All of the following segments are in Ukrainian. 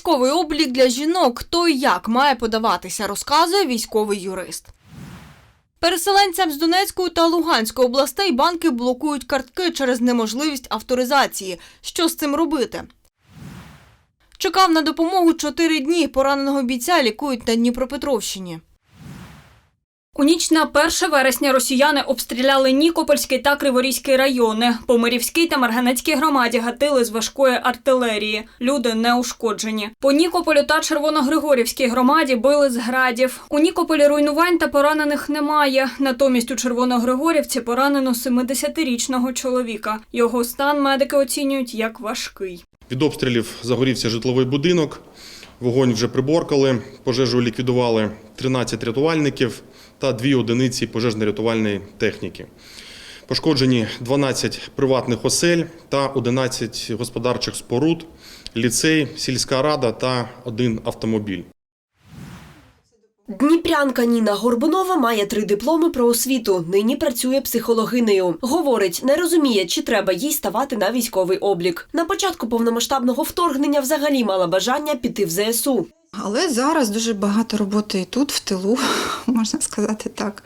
Військовий облік для жінок хто і як має подаватися, розказує військовий юрист. Переселенцям з Донецької та Луганської областей банки блокують картки через неможливість авторизації. Що з цим робити? Чекав на допомогу чотири дні. Пораненого бійця лікують на Дніпропетровщині. У ніч на 1 вересня росіяни обстріляли Нікопольський та Криворізький райони. По Мирівській та Марганецькій громаді гатили з важкої артилерії. Люди не ушкоджені. По Нікополю та Червоногригорівській громаді били з градів. У Нікополі руйнувань та поранених немає. Натомість у Червоногригорівці поранено 70-річного чоловіка. Його стан медики оцінюють як важкий. Від обстрілів загорівся житловий будинок. Вогонь вже приборкали, пожежу ліквідували 13 рятувальників та 2 одиниці пожежно-рятувальної техніки. Пошкоджені 12 приватних осель та 11 господарчих споруд, ліцей, сільська рада та один автомобіль. Дніпрянка Ніна Горбунова має три дипломи про освіту. Нині працює психологинею. Говорить, не розуміє, чи треба їй ставати на військовий облік. На початку повномасштабного вторгнення взагалі мала бажання піти в ЗСУ. Але зараз дуже багато роботи і тут, в тилу, можна сказати так.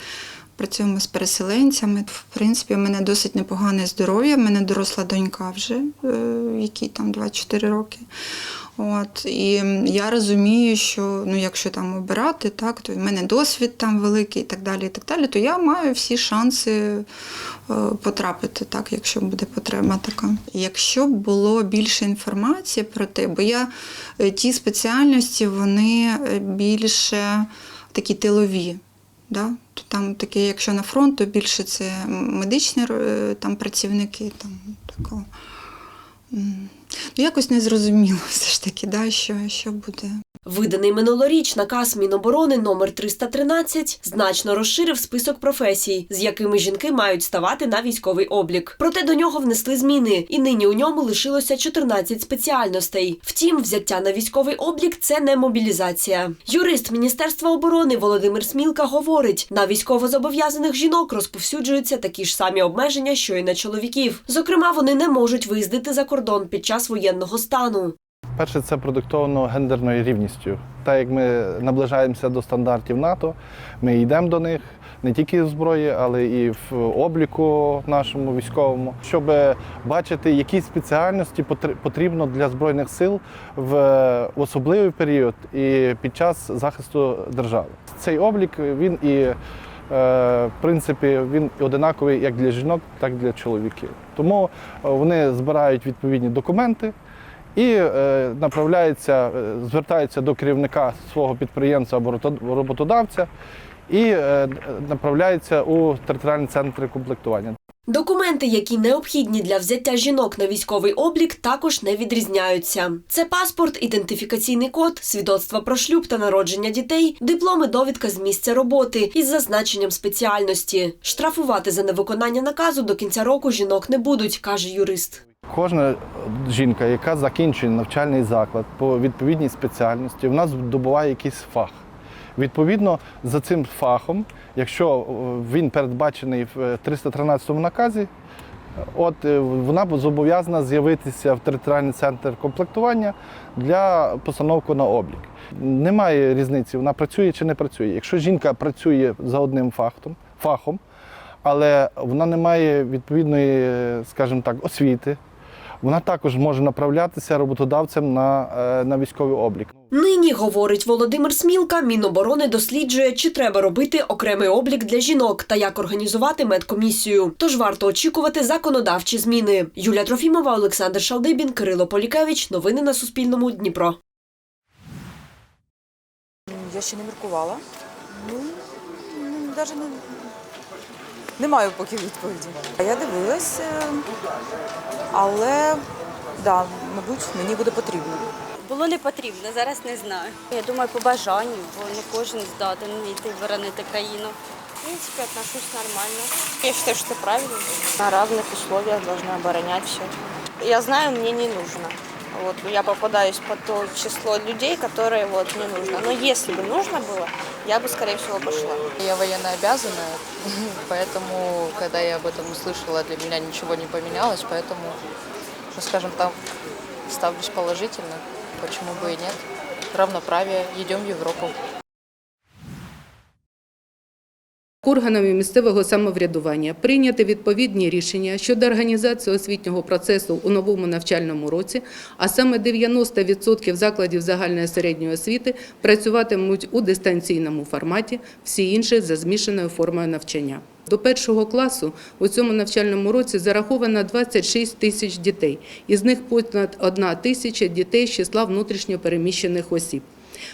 Працюємо з переселенцями. В принципі, в мене досить непогане здоров'я. В мене доросла донька вже, е, якій там 24 роки. От, і я розумію, що ну, якщо там обирати, так, то в мене досвід там великий і так далі, і так далі, то я маю всі шанси е, потрапити, так, якщо буде потреба така. Якщо б було більше інформації про те, бо я е, ті спеціальності, вони е, більше такі тилові. Да? То там таке, якщо на фронт, то більше це медичні там, працівники. Там, такого. Ну, якось не зрозуміло все ж таки, да, що, що буде. Виданий минулоріч наказ Міноборони номер 313 значно розширив список професій, з якими жінки мають ставати на військовий облік. Проте до нього внесли зміни, і нині у ньому лишилося 14 спеціальностей. Втім, взяття на військовий облік це не мобілізація. Юрист Міністерства оборони Володимир Смілка говорить: на військовозобов'язаних жінок розповсюджуються такі ж самі обмеження, що й на чоловіків. Зокрема, вони не можуть виїздити за кордон під час воєнного стану. Перше, це продиктовано гендерною рівністю. Так як ми наближаємося до стандартів НАТО, ми йдемо до них не тільки в зброї, але і в обліку нашому військовому, щоб бачити, які спеціальності потр- потрібно для збройних сил в особливий період і під час захисту держави. Цей облік він і е, в принципі він одинаковий як для жінок, так і для чоловіків. Тому е, вони збирають відповідні документи і е, направляються, е, звертаються до керівника свого підприємства або роботодавця і е, направляються у територіальні центри комплектування. Документи, які необхідні для взяття жінок на військовий облік, також не відрізняються. Це паспорт, ідентифікаційний код, свідоцтво про шлюб та народження дітей, дипломи, довідка з місця роботи із зазначенням спеціальності. Штрафувати за невиконання наказу до кінця року жінок не будуть, каже юрист. Кожна жінка, яка закінчує навчальний заклад по відповідній спеціальності, в нас здобуває якийсь фах. Відповідно, за цим фахом, якщо е, він передбачений в 313 наказі, от е, вона зобов'язана з'явитися в територіальний центр комплектування для постановки на облік. Немає різниці, вона працює чи не працює. Якщо жінка працює за одним фахом, фахом але вона не має відповідної, е, скажімо так, освіти. Вона також може направлятися роботодавцем на, е, на військовий облік. Нині, говорить Володимир Смілка, Міноборони досліджує, чи треба робити окремий облік для жінок та як організувати медкомісію. Тож варто очікувати законодавчі зміни. Юлія Трофімова, Олександр Шалдибін, Кирило Полікевич. Новини на Суспільному. Дніпро. Я ще не міркувала. Ну, навіть не, не маю поки відповіді. А Я дивилась, е, але да, мабуть, мені буде потрібно. Було не потрібно, зараз не знаю. Я думаю, по бажанню, бо не кожен здатен йти боронити країну. В принципе, отношусь нормально. Я считаю, что это правильно. На равных условиях должны оборонять все. Я знаю, мне не нужно. Вот, я попадаюсь под то число людей, которые вот не нужно. Но если бы нужно было, я бы, скорее всего, пошла. Я военно обязанная, поэтому, когда я об этом услышала, для меня ничего не поменялось, поэтому, ну, скажем так, ставлюсь положительно. почему бы и нет. Равноправие, идем в Европу. Органами місцевого самоврядування прийняти відповідні рішення щодо організації освітнього процесу у новому навчальному році, а саме 90% закладів загальної середньої освіти працюватимуть у дистанційному форматі, всі інші за змішаною формою навчання. До першого класу у цьому навчальному році зараховано 26 тисяч дітей, із них понад 1 тисяча дітей з числа внутрішньо переміщених осіб.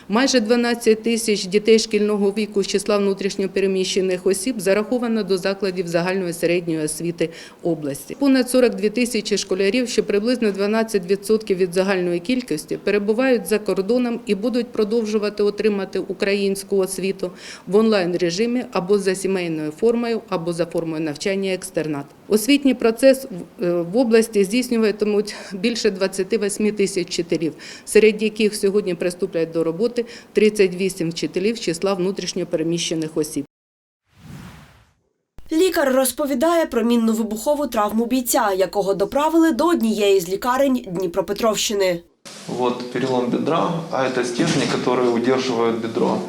Майже 12 тисяч дітей шкільного віку з числа внутрішньопереміщених осіб зараховано до закладів загальної середньої освіти області. Понад 42 тисячі школярів, що приблизно 12% від загальної кількості, перебувають за кордоном і будуть продовжувати отримати українську освіту в онлайн режимі або за сімейною формою, або за формою навчання екстернат. Освітній процес в- е, області здійснюватимуть більше 28 тисяч вчителів, серед яких сьогодні приступлять до роботи 38 вчителів з числа внутрішньопереміщених осіб. Лікар розповідає про мінну вибухову травму бійця, якого доправили до однієї з лікарень Дніпропетровщини. Вот перелом бедра, а это стержни, которые удерживают бедро.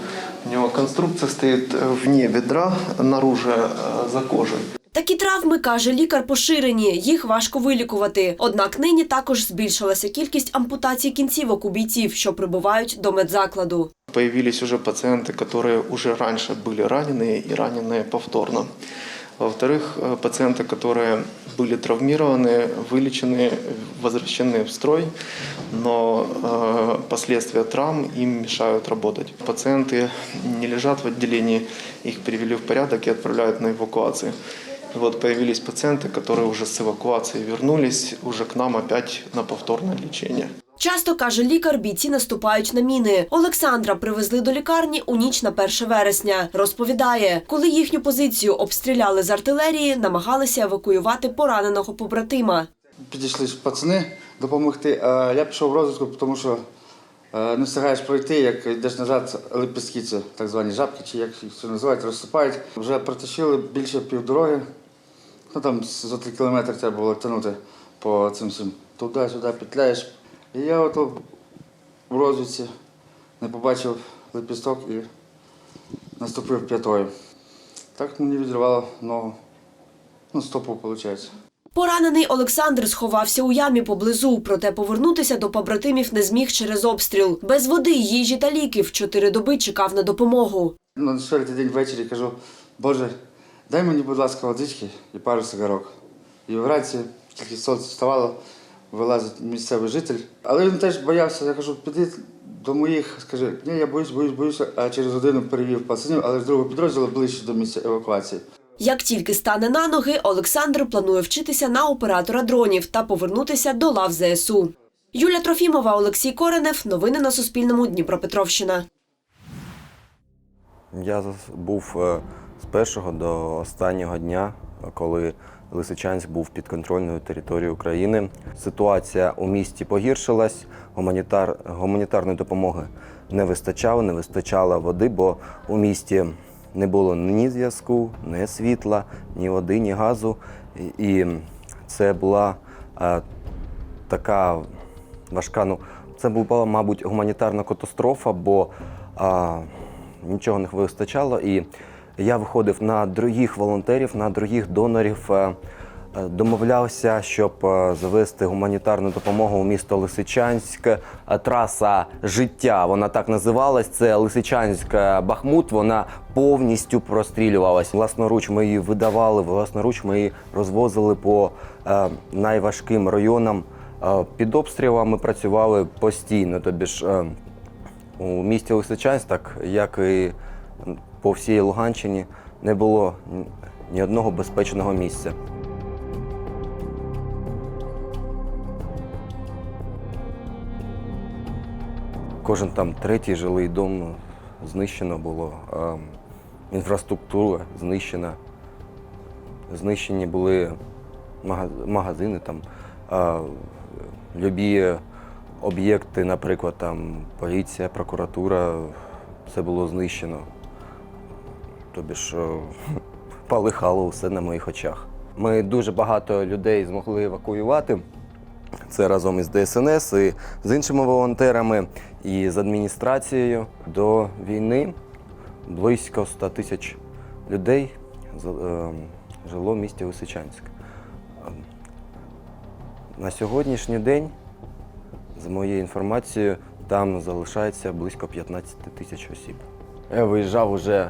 У него конструкция стоит э, вне бедра, наружу э, за кожей. Такі травми, каже лікар, поширені, їх важко вилікувати. Однак нині також збільшилася кількість ампутацій кінцівок у бійців, що прибувають до медзакладу. Появились уже пациенты, которые уже раньше были ранены и ранены повторно. Во-вторых, э, пациенты, которые были травмированы, вылечены, возвращены в строй, но э, последствия травм им мешают работать. Пациенты не лежат в отделении, их привели в порядок и отправляют на эвакуацию. И вот появились пациенты, которые уже с эвакуации вернулись уже к нам опять на повторное лечение. Часто, каже лікар, бійці наступають на міни. Олександра привезли до лікарні у ніч на 1 вересня. Розповідає, коли їхню позицію обстріляли з артилерії, намагалися евакуювати пораненого побратима. Підійшли ж пацани допомогти. А я пішов в розвитку, тому що е, не встигаєш пройти, як йдеш назад, лепестки, це так звані жабки, чи як їх це називають, розсипають. Вже протащили більше півдороги. Ну там за три кілометри треба було тягнути по цим всім. Туди-сюди петляєш. І я ото в розвідці не побачив лепісток і наступив п'ятою. Так мені відривало ногу. Ну, стопу, виходить. Поранений Олександр сховався у ямі поблизу, проте повернутися до побратимів не зміг через обстріл. Без води, їжі та ліків чотири доби чекав на допомогу. На четвертий день ввечері кажу, Боже, дай мені, будь ласка, водички і пару сигарок. І вранці, тільки сонце вставало, вилазить місцевий житель. Але він теж боявся, я кажу, піди до моїх, скажи, ні, я боюсь, боюсь, боюся, а через годину перевів пацанів, але з другого підрозділу ближче до місця евакуації. Як тільки стане на ноги, Олександр планує вчитися на оператора дронів та повернутися до лав ЗСУ. Юля Трофімова, Олексій Коренев. Новини на Суспільному. Дніпропетровщина. Я був е, з першого до останнього дня, коли Лисичанськ був підконтрольною територією України. Ситуація у місті погіршилась, гуманітар, гуманітарної допомоги не вистачало, не вистачало води, бо у місті не було ні зв'язку, ні світла, ні води, ні газу. І, це була е, така важка. Ну, це була, мабуть, гуманітарна катастрофа, бо а, нічого не вистачало. І я виходив на других волонтерів, на других донорів, е, е, домовлявся, щоб е, завести гуманітарну допомогу у місто Лисичанськ. Траса життя, вона так називалась. Це Лисичанськ-Бахмут. Вона повністю прострілювалась. Власноруч ми її видавали, власноруч ми її розвозили по найважким районам. Під обстрілами працювали постійно. Тобі ж у місті Лисичанськ, так як і по всій Луганщині, не було ні- одного безпечного місця. Кожен там третій жилий дом знищено було, інфраструктура знищена. Знищені були магазини, там, е, любі об'єкти, наприклад, там поліція, прокуратура, все було знищено. Тобі ж полихало все на моїх очах. Ми дуже багато людей змогли евакуювати. Це разом із ДСНС, і з іншими волонтерами, і з адміністрацією. До війни близько 100 тисяч людей е, жило в місті Лисичанськ. На сьогоднішній день, з моєю інформацією, там залишається близько 15 тисяч осіб. Я виїжджав уже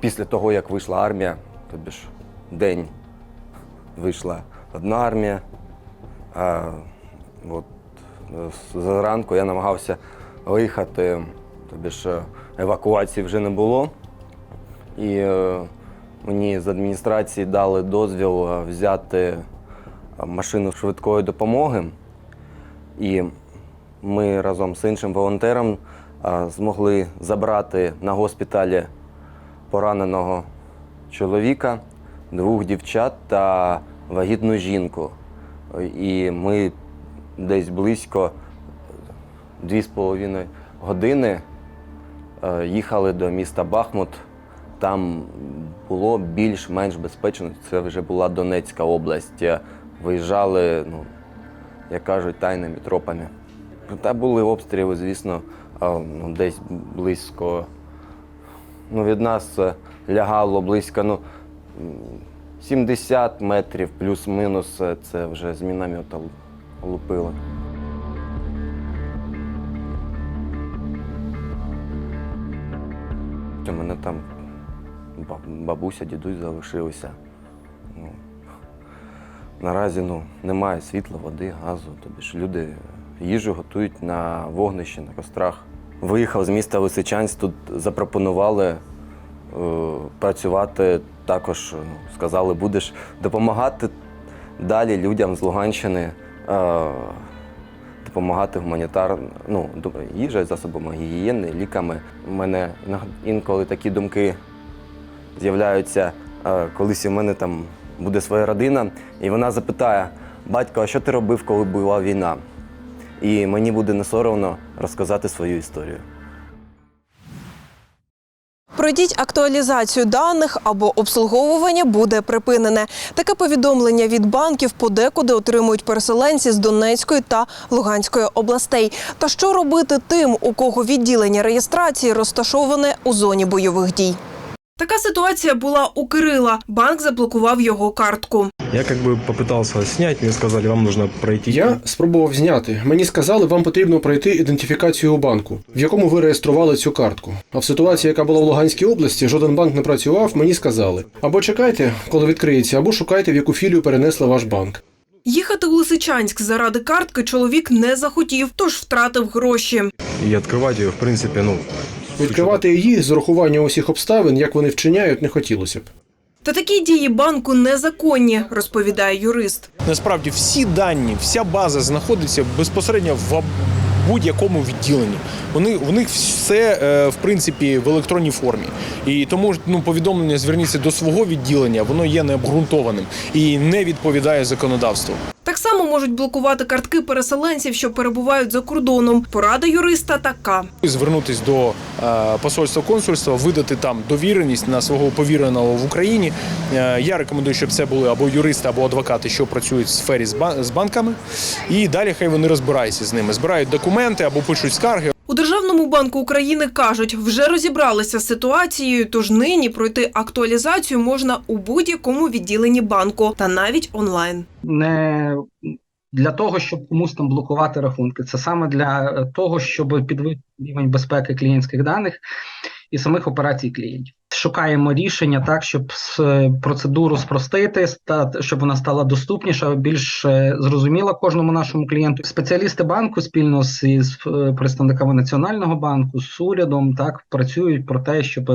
після того, як вийшла армія, тобі ж день вийшла одна армія. А от зранку я намагався виїхати, тобі ж е, евакуації вже не було. І е, мені з адміністрації дали дозвіл е, взяти машину швидкої допомоги. І ми разом з іншим волонтером змогли забрати на госпіталі пораненого чоловіка, двох дівчат та вагітну жінку. І ми десь близько 2,5 години е, їхали до міста Бахмут. Там було більш-менш безпечно. Це вже була Донецька область. Е, Виїжджали, ну, як кажуть, тайними тропами. Та були обстріли, звісно, е, ну, десь близько. Ну, від нас е, лягало близько ну, 70 метрів, плюс-мінус, е, це вже з міномета лупили. У мене там бабуся, дідусь залишилися. Ну, наразі ну, немає світла, води, газу. Тобі ж люди їжу готують на вогнищі, на кострах. Виїхав з міста Лисичанськ, тут запропонували е, працювати також. ну, Сказали, будеш допомагати далі людям з Луганщини, е, допомагати гуманітарно, ну, їжею, засобами гігієни, ліками. У мене інколи такі думки з'являються, е, колись у мене там буде своя родина, і вона запитає: батько, а що ти робив, коли була війна? І мені буде не соромно розказати свою історію. Пройдіть актуалізацію даних або обслуговування буде припинене. Таке повідомлення від банків подекуди отримують переселенці з Донецької та Луганської областей. Та що робити тим, у кого відділення реєстрації розташоване у зоні бойових дій? Така ситуація була у Кирила. Банк заблокував його картку. Я как бы попытался снять, мне сказали, вам нужно пройти. Я спробував зняти. Мені сказали, вам потрібно пройти ідентифікацію у банку, в якому ви реєстрували цю картку. А в ситуації, яка була в Луганській області, жоден банк не працював. Мені сказали: або чекайте, коли відкриється, або шукайте, в яку філію перенесли ваш банк. Їхати у Лисичанськ заради картки чоловік не захотів, тож втратив гроші. И открывать ее, в принципе, ну... Відкривати її з урахуванням усіх обставин, як вони вчиняють, не хотілося б. Та такі дії банку незаконні, розповідає юрист. Насправді всі дані, вся база знаходиться безпосередньо в будь-якому відділенні. Вони у них все е, в принципі в електронній формі. І тому ну повідомлення зверніться до свого відділення, воно є необґрунтованим і не відповідає законодавству. Так само можуть блокувати картки переселенців, що перебувають за кордоном. Порада юриста така. Звернутись до е, посольства консульства, видати там довіреність на свого повіреного в Україні. Е, я рекомендую, щоб це були або юристи, або адвокати, що працюють в сфері з бан- з банками. І далі хай вони розбираються з ними, збирають документи або пишуть скарги. У Державному банку України кажуть, вже розібралися з ситуацією, тож нині пройти актуалізацію можна у будь-якому відділенні банку та навіть онлайн. не для того, щоб комусь там блокувати рахунки. Це саме для того, щоб підвищити рівень безпеки клієнтських даних і самих операцій клієнтів. Шукаємо рішення так, щоб процедуру спростити, щоб вона стала доступніша, більш е, зрозуміла кожному нашому клієнту. Спеціалісти банку спільно з, із е, представниками національного банку, з урядом, так працюють про те, щоб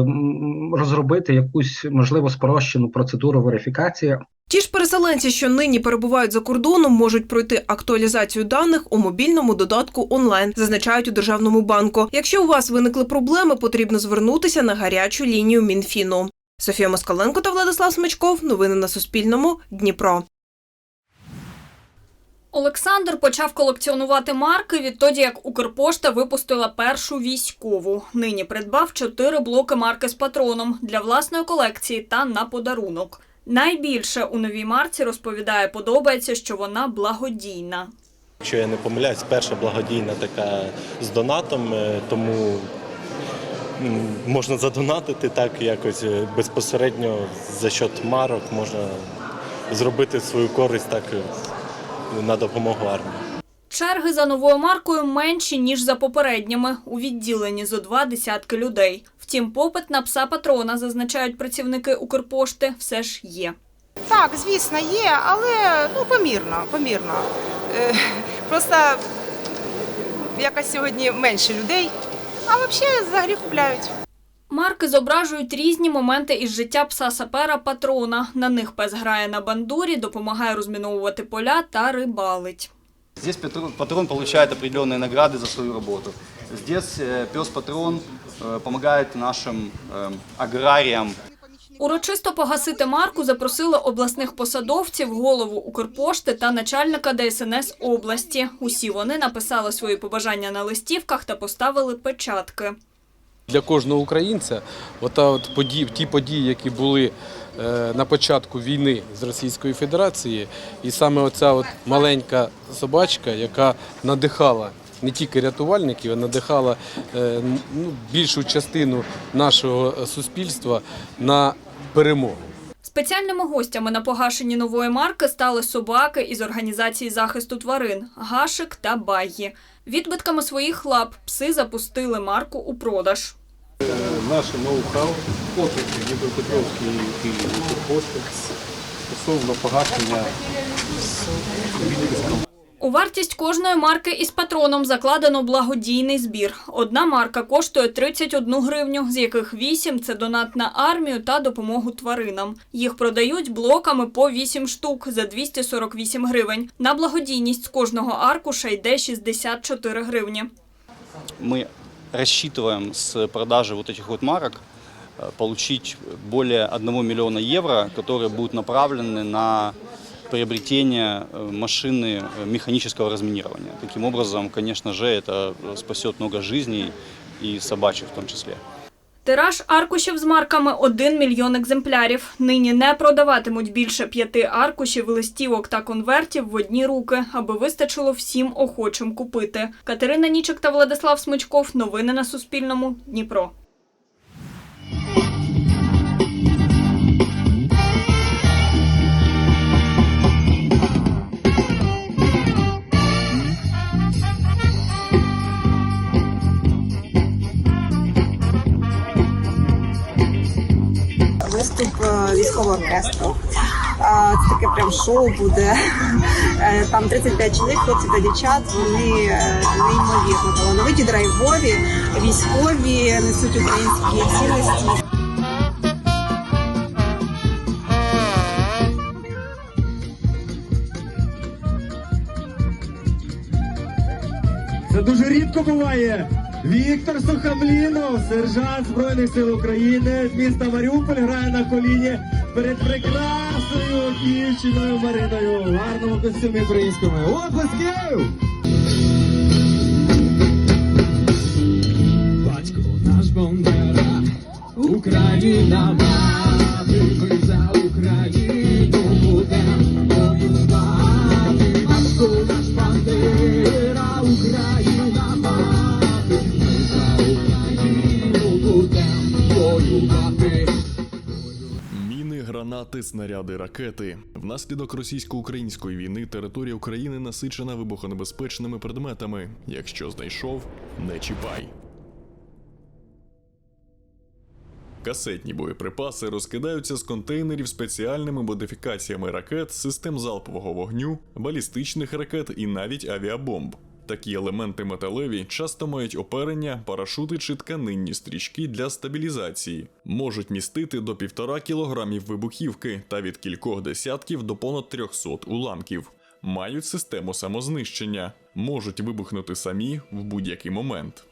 розробити якусь можливо спрощену процедуру верифікації Ті ж переселенці, що нині перебувають за кордоном, можуть пройти актуалізацію даних у мобільному додатку онлайн, зазначають у державному банку. Якщо у вас виникли проблеми, потрібно звернутися на гарячу лінію Мінфіну. Софія Москаленко та Владислав Смичков. Новини на Суспільному. Дніпро. Олександр почав колекціонувати марки відтоді, як Укрпошта випустила першу військову. Нині придбав чотири блоки марки з патроном для власної колекції та на подарунок. Найбільше у новій марці розповідає, подобається, що вона благодійна. Якщо я не помиляюсь, перша благодійна така з донатом, е, тому можна задонатити так якось е, безпосередньо за счет марок, можна зробити свою користь так е, на допомогу армії. Черги за новою маркою менші, ніж за попередніми, у відділенні зо два десятки людей. Втім, попит на пса патрона, зазначають працівники Укрпошти, все ж є. Так, звісно, є, але ну помірно, помірно. Е, просто якось сьогодні менше людей, а взагалі взагалі купляють. Марки зображують різні моменти із життя пса сапера патрона. На них пес грає на бандурі, допомагає розміновувати поля та рибалить. Здесь патрон, патрон получает определенные награды за свою работу. Здесь э, пес-патрон э, помогает нашим э, аграриям Урочисто погасити марку запросили обласних посадовців, голову Укрпошти та начальника ДСНС області. Усі вони написали свої побажання на листівках та поставили печатки. Для кожного українця ота от події, ті події, які були е, на початку війни з Російською Федерацією, і саме оця от маленька собачка, яка надихала не тільки рятувальників, а надихала е, ну, більшу частину нашого суспільства на перемогу. Спеціальними гостями на погашенні нової марки стали собаки із організації захисту тварин Гашик та Баггі. Відбитками своїх лап пси запустили марку у продаж. Наше ноу-хау, офіс Дніпропетровський і Укрпошти стосовно погашення У вартість кожної марки із патроном закладено благодійний збір. Одна марка коштує 31 гривню, з яких 8 – це донат на армію та допомогу тваринам. Їх продають блоками по 8 штук за 248 гривень. На благодійність з кожного аркуша йде 64 гривні. мы рассчитываем с продажи вот этих вот марок э, получить более 1 миллиона евро, которые будут направлены на приобретение э, машины э, механического разминирования. Таким образом, конечно же, это спасет много жизней и собачьих в том числе. Тираж аркушів з марками 1 мільйон екземплярів. Нині не продаватимуть більше п'яти аркушів, листівок та конвертів в одні руки, аби вистачило всім охочим купити. Катерина Нічик та Владислав Смичков. Новини на Суспільному. Дніпро. Виступ е, військового оркестру. Це таке прям шоу буде. Е, Там 35 чоловік, хлопців та дівчат. Вони е, неймовірно талановиті, драйвові, військові, несуть українські цінності. Це дуже рідко буває. Віктор Сухомлінов, сержант Збройних сил України з міста Маріуполь, грає на коліні перед прекрасною дівчиною Мариною в гарному костюмі українському. Оплесків! Батько наш бомбера, Україна гранати, снаряди, ракети. Внаслідок російсько-української війни територія України насичена вибухонебезпечними предметами. Якщо знайшов, не чіпай. Касетні боєприпаси розкидаються з контейнерів спеціальними модифікаціями ракет, систем залпового вогню, балістичних ракет і навіть авіабомб. Такі елементи металеві часто мають оперення, парашути чи тканинні стрічки для стабілізації, можуть містити до 1,5 кілограмів вибухівки та від кількох десятків до понад 300 уламків. Мають систему самознищення, можуть вибухнути самі в будь-який момент.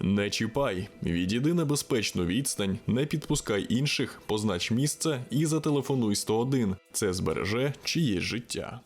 Не чіпай, відійди на безпечну відстань, не підпускай інших, познач місце і зателефонуй 101. Це збереже чиєсь життя.